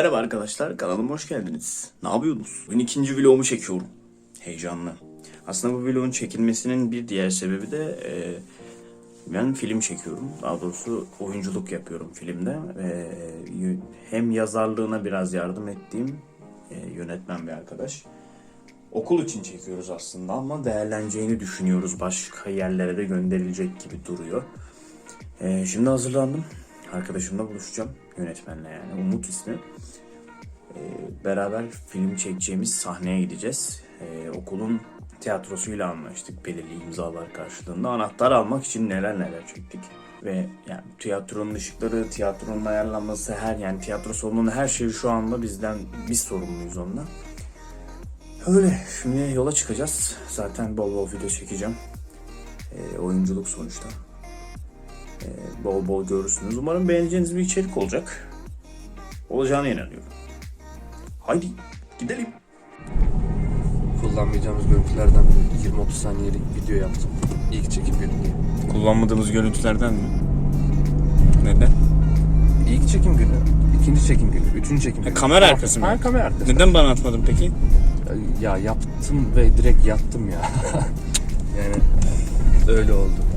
Merhaba arkadaşlar, kanalıma hoş geldiniz. Ne yapıyorsunuz? Bugün ikinci vlogumu çekiyorum. Heyecanlı. Aslında bu vlogun çekilmesinin bir diğer sebebi de e, ben film çekiyorum. Daha doğrusu oyunculuk yapıyorum filmde. Y- hem yazarlığına biraz yardım ettiğim e, yönetmen bir arkadaş. Okul için çekiyoruz aslında ama değerleneceğini düşünüyoruz. Başka yerlere de gönderilecek gibi duruyor. E, şimdi hazırlandım. Arkadaşımla buluşacağım. Yönetmenle yani. Umut ismi. Ee, beraber film çekeceğimiz sahneye gideceğiz. Ee, okulun tiyatrosuyla anlaştık belirli imzalar karşılığında. Anahtar almak için neler neler çektik. Ve yani tiyatronun ışıkları, tiyatronun ayarlanması, her yani tiyatro salonunun her şeyi şu anda bizden, biz sorumluyuz onunla. Öyle. Şimdi yola çıkacağız. Zaten bol bol video çekeceğim. Ee, oyunculuk sonuçta. Ee, bol bol görürsünüz. Umarım beğeneceğiniz bir içerik olacak. Olacağına inanıyorum. Haydi gidelim. kullanmayacağımız görüntülerden biri 20-30 saniyelik video yaptım. İlk çekim günü. Kullanmadığımız görüntülerden mi? Neden? İlk çekim günü, ikinci çekim günü, üçüncü çekim günü. kamera arkası mı? Ha, kamera arkası. Neden bana atmadın peki? Ya yaptım ve direkt yattım ya. yani öyle oldu.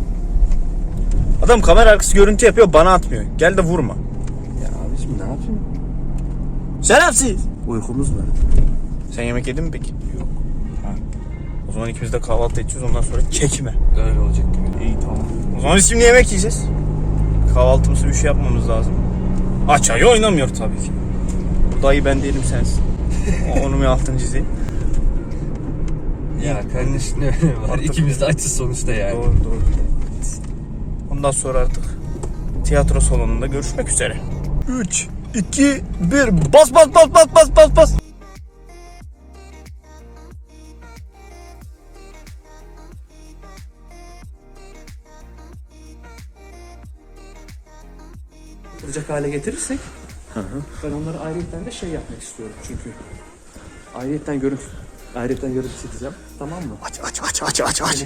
Adam kamera arkası görüntü yapıyor bana atmıyor. Gel de vurma. Ya abiciğim ne yapayım? Şerefsiz. Uykumuz var. Sen yemek yedin mi peki? Yok. O zaman ikimiz de kahvaltı edeceğiz ondan sonra çekme. Öyle olacak gibi. İyi tamam. O zaman biz şimdi yemek yiyeceğiz. Kahvaltımızı bir şey yapmamız lazım. Aç ayı oynamıyor tabii ki. Bu dayı ben değilim sensin. Onun bir altını çizeyim. Ya kardeş ne önemi var? İkimiz de açız sonuçta yani. Doğru doğru. Ondan sonra artık tiyatro salonunda görüşmek üzere. 3, 2, 1 bas bas bas bas bas bas bas. yapılacak hale getirirsek ben onları ayrıyetten de şey yapmak istiyorum çünkü ayrıyetten görüntü ayrıyetten görüntü çekeceğim tamam mı? Aç aç aç aç aç aç.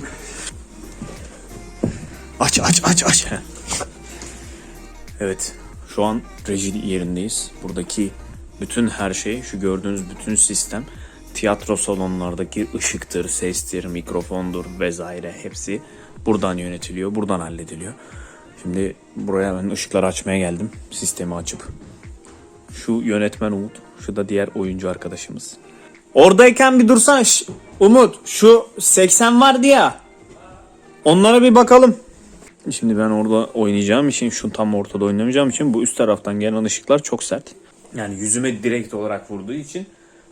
Aç aç aç aç. Evet şu an reji yerindeyiz. Buradaki bütün her şey şu gördüğünüz bütün sistem tiyatro salonlardaki ışıktır, sestir, mikrofondur vesaire hepsi buradan yönetiliyor, buradan hallediliyor. Şimdi buraya ben ışıkları açmaya geldim. Sistemi açıp. Şu yönetmen Umut, şu da diğer oyuncu arkadaşımız. Oradayken bir dursan Umut şu 80 vardı ya. Onlara bir bakalım. Şimdi ben orada oynayacağım için şu tam ortada oynamayacağım için bu üst taraftan gelen ışıklar çok sert. Yani yüzüme direkt olarak vurduğu için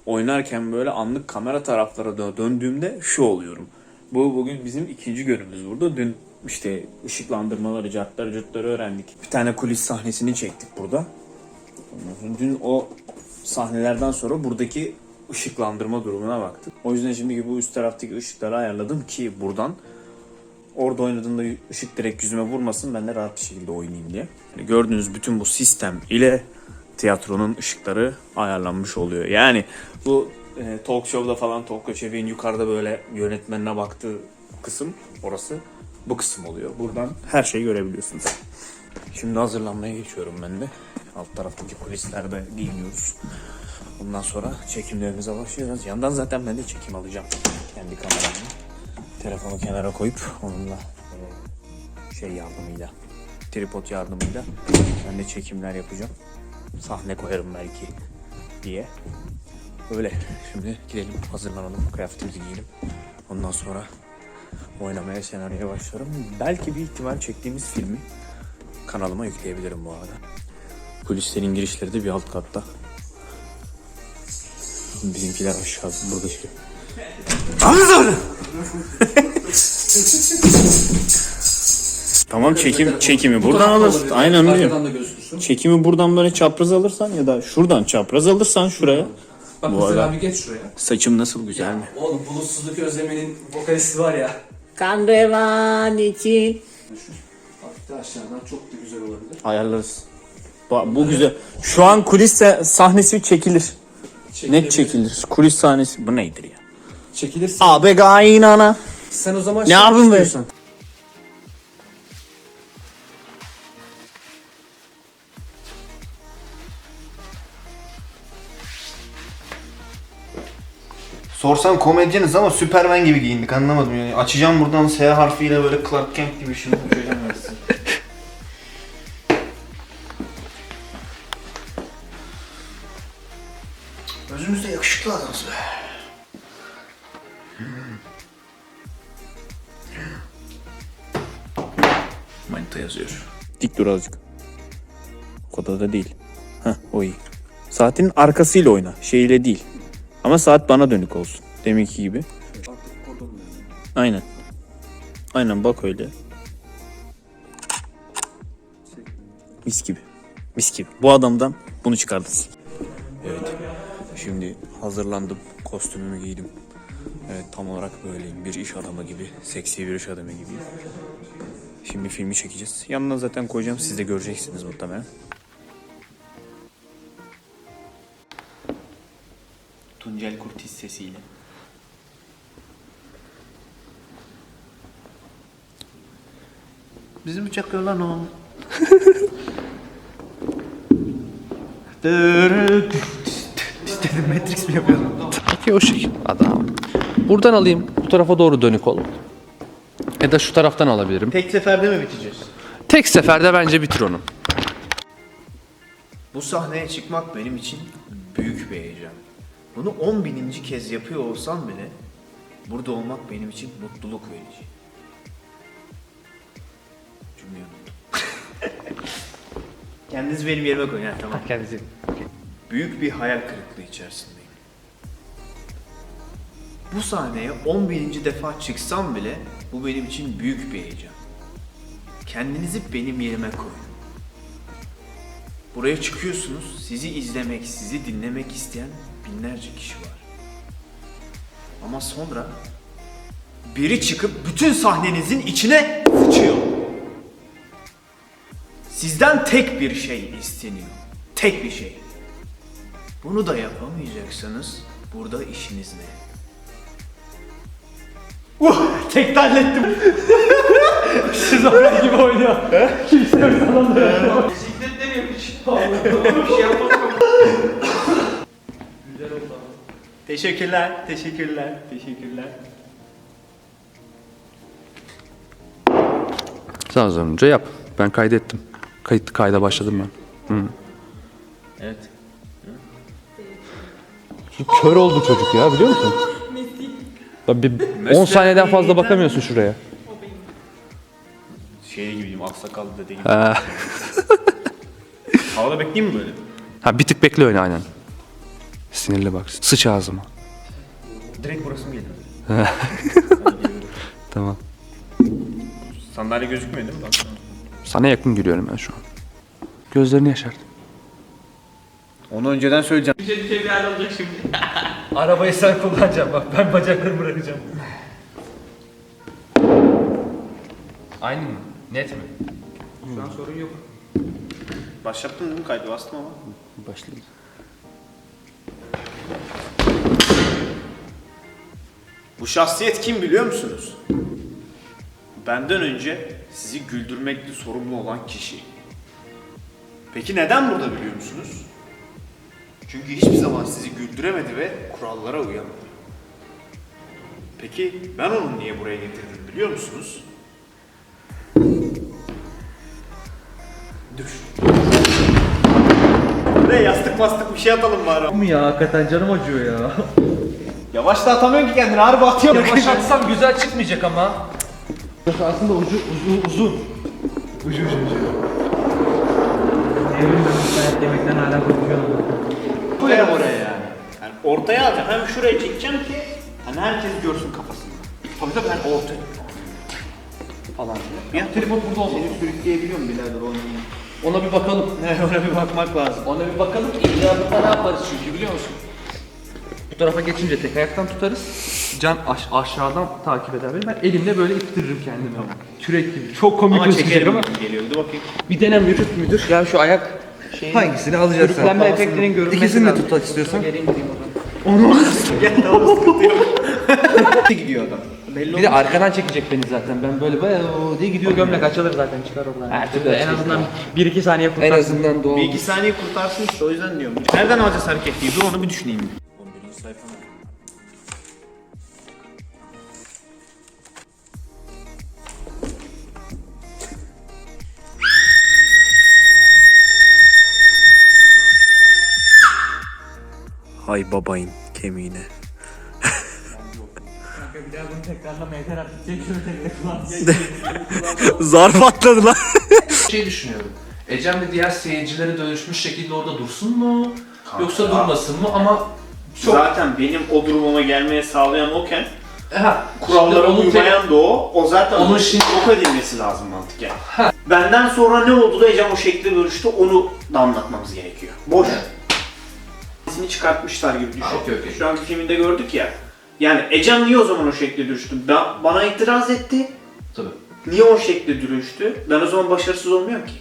oynarken böyle anlık kamera taraflara dö- döndüğümde şu oluyorum. Bu bugün bizim ikinci günümüz burada. Dün işte ışıklandırmaları, cartları, cırtları öğrendik. Bir tane kulis sahnesini çektik burada. Dün o sahnelerden sonra buradaki ışıklandırma durumuna baktık. O yüzden şimdi bu üst taraftaki ışıkları ayarladım ki buradan orada oynadığımda ışık direkt yüzüme vurmasın ben de rahat bir şekilde oynayayım diye. Yani gördüğünüz bütün bu sistem ile tiyatronun ışıkları ayarlanmış oluyor. Yani bu e, talk show'da falan Tolga Çevik'in yukarıda böyle yönetmenine baktığı kısım orası bu kısım oluyor. Buradan her şeyi görebiliyorsunuz. Şimdi hazırlanmaya geçiyorum ben de. Alt taraftaki kulislerde giyiniyoruz. Ondan sonra çekimlerimize başlayacağız. Yandan zaten ben de çekim alacağım. Kendi kameramla. Telefonu kenara koyup onunla e, şey yardımıyla, tripod yardımıyla ben de çekimler yapacağım. Sahne koyarım belki diye. Öyle. Şimdi gidelim hazırlanalım. Kıyafetimizi giyelim. Ondan sonra oynamaya, senaryoya başlarım. Belki bir ihtimal çektiğimiz filmi kanalıma yükleyebilirim bu arada. Kulislerin girişleri de bir alt katta. Bizimkiler aşağı burada şey. Tamam çekim çekimi buradan alırsın. Aynen öyle. Arkadan da gözükürsün. Çekimi buradan böyle çapraz alırsan ya da şuradan çapraz alırsan şuraya. Bak Bu mesela arada- bir geç şuraya. Saçım nasıl güzel mi? Oğlum bulutsuzluk özlemenin vokalisti var ya. Kan revan için. Hafif de aşağıdan çok da güzel olabilir. Ayarlarız. Bu, bu güzel. Şu an kulis se- sahnesi çekilir. Net çekilir. Kulis sahnesi. Bu neydir ya? Çekilirsin. Abi gaynana. Sen o zaman ne yapayım be? Sorsan komedyeniz ama Superman gibi giyindik anlamadım yani. Açacağım buradan S harfiyle böyle Clark Kent gibi şunu okuyacağım. Manita yazıyor. Dik dur azıcık. O kadar da değil. Heh o iyi. Saatin arkasıyla oyna. Şeyiyle değil. Ama saat bana dönük olsun. Deminki gibi. Aynen. Aynen bak öyle. Mis gibi. Mis gibi. Bu adamdan bunu çıkardın. Evet. Şimdi hazırlandım. Kostümümü giydim. Evet tam olarak böyleyim. Bir iş adamı gibi. Seksi bir iş adamı gibi. Şimdi filmi çekeceğiz. Yanına zaten koyacağım. Siz de göreceksiniz muhtemelen. Tuncel Kurtiz sesiyle. Bizi mi çakıyor lan o? İstedim Matrix mi yapıyordun? Peki o şekil. Adam. Buradan alayım. Bu tarafa doğru dönük ol. Ya da şu taraftan alabilirim. Tek seferde mi biteceğiz? Tek seferde bence bitir onu. Bu sahneye çıkmak benim için büyük bir heyecan. Bunu 10 bininci kez yapıyor olsam bile burada olmak benim için mutluluk verici. Cümleyi unuttum. Kendiniz benim yerime koyun. Ha, tamam. Kendisi. Büyük bir hayal kırıklığı içerisindeyim. Bu sahneye 10 bininci defa çıksam bile bu benim için büyük bir heyecan. Kendinizi benim yerime koyun. Buraya çıkıyorsunuz, sizi izlemek, sizi dinlemek isteyen binlerce kişi var. Ama sonra biri çıkıp bütün sahnenizin içine sıçıyor. Sizden tek bir şey isteniyor. Tek bir şey. Bunu da yapamayacaksanız burada işiniz ne? Uh, tek hallettim. Siz oraya gibi oynuyor. Kimse yok salonda. Bisikletle mi yapmış? Bir şey yapamam. Güzel oldu Teşekkürler, teşekkürler, teşekkürler. Sen az önce yap. Ben kaydettim. Kayıt kayda başladım ben. Evet. Kör oldu çocuk ya biliyor musun? Tabii 10 saniyeden fazla bakamıyorsun şuraya. Şey gibiyim, aksakallı dede gibi. Ha. Havada bekleyeyim mi böyle? ha bir tık bekle öyle aynen. Sinirli bak. Sıç ağzıma. Direkt burası mı geliyor? Tamam. Sandalye gözükmüyor değil mi? Bak. Sana yakın gülüyorum ben şu an. Gözlerini yaşart. Onu önceden söyleyeceğim. Arabayı sen kullanacaksın bak ben bacaklarımı bırakacağım. Aynı mı? Net mi? Şu an sorun yok. Başlattın değil mi kaydı? Bastım ama. Başlayayım. Bu şahsiyet kim biliyor musunuz? Benden önce sizi güldürmekle sorumlu olan kişi. Peki neden burada biliyor musunuz? Çünkü hiçbir zaman sizi güldüremedi ve kurallara uyamadı. Peki ben onu niye buraya getirdim biliyor musunuz? Dur. Buraya yastık mastık bir şey atalım bari. mu ya hakikaten canım acıyor ya. Yavaş da atamıyorsun ki kendini harbi atıyor. Yavaş atsam güzel çıkmayacak ama. Aslında ucu uzun uzun. Ucu ucu ucu. Evrim ben yemekten hala konuşuyorum. Koyarım oraya yani. Yani ortaya alacağım. Hem şuraya çekeceğim ki hani herkes görsün kafasını. Tabii tabii ben ortaya. Falan. Ya tripod burada olmalı. Seni sürükleyebiliyor mu birader onu? Ona bir bakalım. Ona bir bakmak lazım. Ona bir bakalım. İcabında ne yaparız çünkü biliyor musun? Bu tarafa geçince tek ayaktan tutarız. Can aş- aşağıdan takip eder beni. Ben elimle böyle ittiririm kendimi. Kürek gibi. Çok komik Ama gözükecek çekerim ama. geliyor. Bakayım. Bir denem müdür müdür. Ya şu ayak Hangisini alacaksın? sürüklenme efektinin görünmesi İkisini de lazım. tutmak istiyorsan. Geri indireyim o zaman. Gel tamam sıkıntı yok. gidiyor adam. Belli Bir de arkadan çekecek beni zaten. Ben böyle bayağı o diye gidiyor. Gömlek açılır zaten çıkar oradan. Her türlü en azından 1-2 saniye kurtar. En azından doğal. Bir iki saniye kurtarsın işte o yüzden diyorum. Nereden alacağız hareketliyi? Dur onu bir düşüneyim. 11. sayfa mı? Hay babayın kemiğine. Kanka bir daha bunu tekrarlama yeter artık. Çekiyor tekrar Zarf atladı lan. şey düşünüyorum. Ecem de diğer seyircilere dönüşmüş şekilde orada dursun mu? Yoksa durmasın mı? Ama çok... Zaten benim o durumuma gelmeye sağlayan oken Ha, kurallara uymayan da o. O zaten Onun şimdi- yok edilmesi lazım mantıken. Benden sonra ne oldu da Ecem o şekilde dönüştü onu da anlatmamız gerekiyor. Boş. Sesini çıkartmışlar gibi düşün. Ha, okey, okey. Şu anki filminde gördük ya. Yani Ecem niye o zaman o şekilde dönüştü? Ben, bana itiraz etti. Tabii. Niye o şekilde dönüştü? Ben o zaman başarısız olmuyorum ki.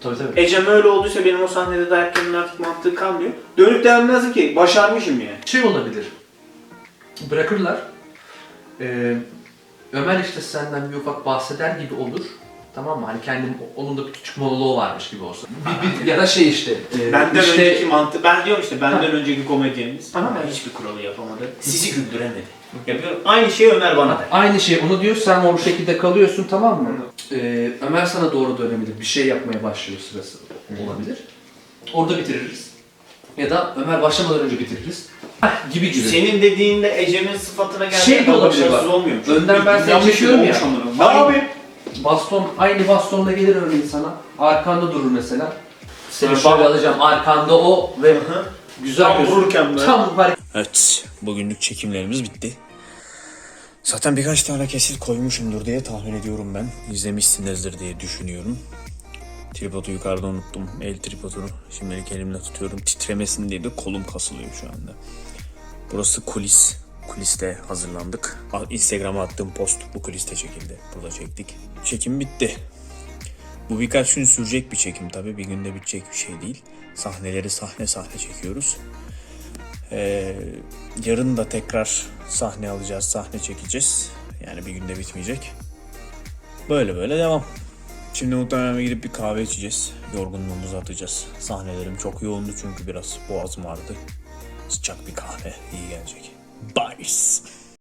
Tabii tabii. Ecem öyle olduysa benim o sahnede dayak yemenin artık mantığı kalmıyor. Dönüp lazım ki başarmışım yani. Şey olabilir. Bırakırlar. Ee, Ömer işte senden bir ufak bahseder gibi olur. Tamam mı? Hani kendim onun da bir küçük monoloğu varmış gibi olsun. Bir, bir, ya da şey işte. e, Benden işte, önceki mantı, ben diyorum işte benden Ha. önceki komedyenimiz ama hiçbir kuralı yapamadı. Sizi güldüremedi. Yapıyorum. Aynı şeyi Ömer bana der. Aynı şey onu diyor sen o şekilde kalıyorsun tamam mı? Ee, Ömer sana doğru dönebilir. Bir şey yapmaya başlıyor sırası olabilir. Orada bitiririz. Ya da Ömer başlamadan önce bitiririz. Heh, gibi gibi. Senin dediğinde Ecem'in sıfatına geldiğinde Şey olabilir olmuyorum. Önden ben seni çekiyorum ya. Ne yapayım? Baston, aynı bastonla gelir örneğin sana. Arkanda durur mesela. Seni Ha, şöyle alacağım. Arkanda o ve hı. güzel Tam gözüküyor. vururken böyle. Tam hareket. Evet, bugünlük çekimlerimiz bitti. Zaten birkaç tane kesit koymuşumdur diye tahmin ediyorum ben. İzlemişsinizdir diye düşünüyorum. Tripodu yukarıda unuttum. El tripodunu şimdilik elimle tutuyorum. Titremesin diye de kolum kasılıyor şu anda. Burası kulis. Kuliste hazırlandık. Instagram'a attığım post bu kuliste çekildi. Burada çektik. Çekim bitti. Bu birkaç gün sürecek bir çekim tabii. Bir günde bitecek bir şey değil. Sahneleri sahne sahne çekiyoruz. Ee, yarın da tekrar sahne alacağız, sahne çekeceğiz. Yani bir günde bitmeyecek. Böyle böyle devam. Şimdi muhtemelen gidip bir kahve içeceğiz. Yorgunluğumuzu atacağız. Sahnelerim çok yoğundu çünkü biraz boğazım ağrıdı. Sıcak bir kahve iyi gelecek. Bice.